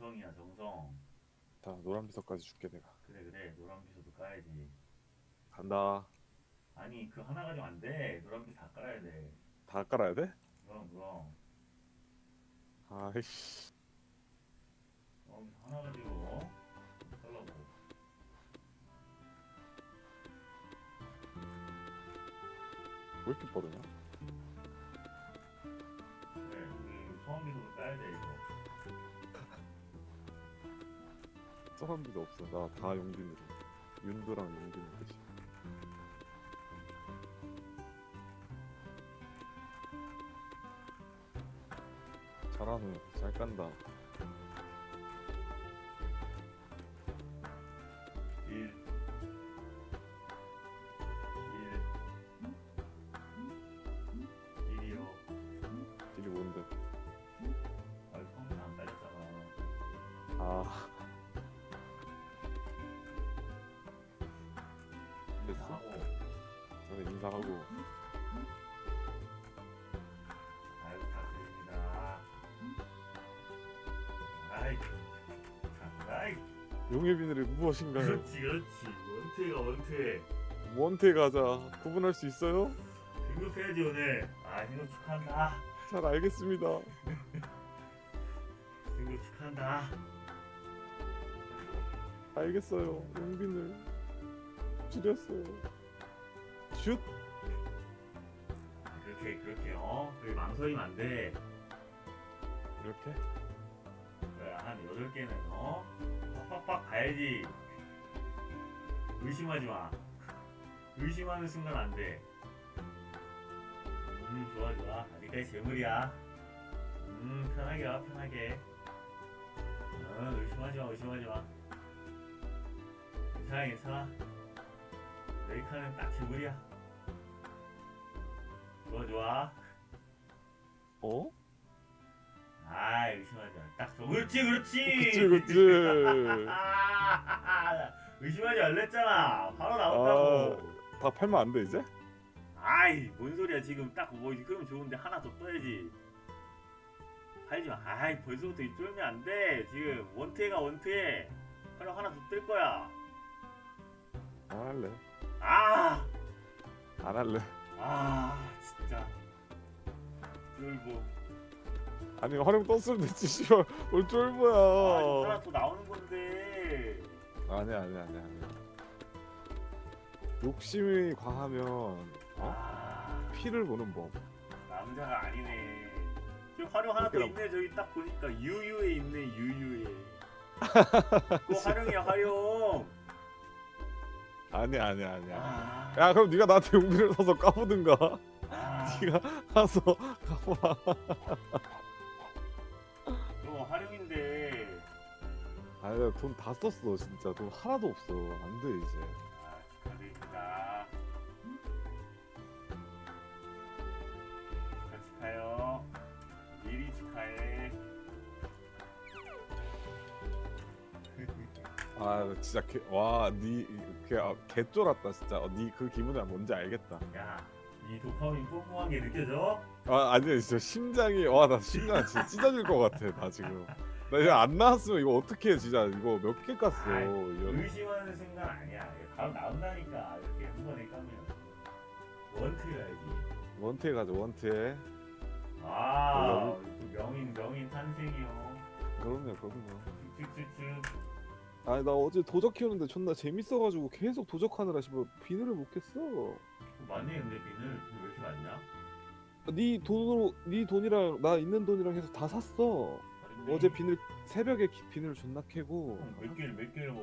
정성이야 정성. 자 노란 비석까지 줄게 내가 그래 그래 노란 비서도 까야지. 간다 아니 그 하나 가지고 안 돼. 노란 비서 다 깔아야 돼. 다 깔아야 돼? 그럼 그럼. 아이씨 노란 비서 하나 가지고 어? 깔라고. 왜 이렇게 빠르냐? 그래 우리 소원 비서도 까야 돼 이거. 사람비도 없어. 나 다 용빈으로 윤도랑 용빈 끝이 잘하네. 잘 깐다 잘 부탁드립니다. 아이 아이 용의 비늘이 무엇인가요? 그렇지 그렇지. 원투가 원투에. 원태 가자. 구분할 수 있어요? 등급해야지 오늘. 아 등급 축하한다. 잘 알겠습니다. 등급 축하한다. 알겠어요. 용빈을 줄였어요 슛 그렇게 그렇게 어 그래 망설이면 안 돼. 이렇게. 그래 한 여덟 개는 어 빡빡빡 가야지. 의심하지 마. 의심하는 순간 안 돼. 음 좋아 좋아. 아직까지 재물이야. 음 편하게 와 편하게. 어 의심하지 마 의심하지 마. 괜찮아 괜찮아. 레이카는 딱 재물이야 좋아 좋아 어? 아 의심하지 마. 딱 저, 그렇지 그렇지. 그치 그치 의심하지 말랬잖아. 바로 나온다고. 다 팔면 안 돼 이제? 아이 뭔 소리야 지금 딱 뭐 그럼 좋은데 하나 더 떠야지. 팔지 마. 아이 벌써부터 이 쫄면 안 돼. 지금 원태가 원태. 하나 하나 더 뜰 거야. 안 할래 아, 안 할래 아 진짜. 쫄보. 아니 활용 떴으면 됐지 씨발 뭘 아, 쫄보야 하나 더 나오는 건데. 아니야 아니야 아니야 아니야 욕심이 과하면 어? 아. 피를 보는 법 남자가 아니네. 지금 활용 하나 더 있네. 저기 딱 보니까 유유에 있네. 유유에. 그거 활용이야 활용. 아니야 아니 야 아니야 아, 야 그럼 네가 나한테 용비를 사서 까보든가 아, 네가 사서 까봐 저거 활용인데. 아니 돈다 썼어 진짜 돈 하나도 없어 안 돼 이제 아, 축하드립니다. 축하 축하요. 미리 축하해. 아 진짜 개, 와니 아, 개쫄았다 진짜 어, 니그 기분이 뭔지 알겠다 야, 이 도파민 뿜뿜한 게 느껴져? 아 아니야 진짜 심장이 와 나 심장 진짜 찢어질 것 같아 나 지금 나 이거 안 나왔으면 이거 어떻게 해 진짜 이거 몇 개 깠어 아이, 이거. 의심하는 순간 아니야. 바로 나온다니까. 이렇게 한 번에 까면 원트 가야지. 원태에 가자 원태에 아, 명인 명인 탄생이요. 그럼요 그럼요 칙칙칙칙. 아니 나 어제 도적 키우는데 존나 재밌어가지고 계속 도적하느라 씨발 비늘을 못 깼어 맞네 근데 비늘 왜 이렇게 많냐? 네 돈으로 네 돈이랑 나 있는 돈이랑 해서 다 샀어? 어제 비늘 새벽에 기- 비늘 존나 캐고 몇 개를 몇 개를 먹어?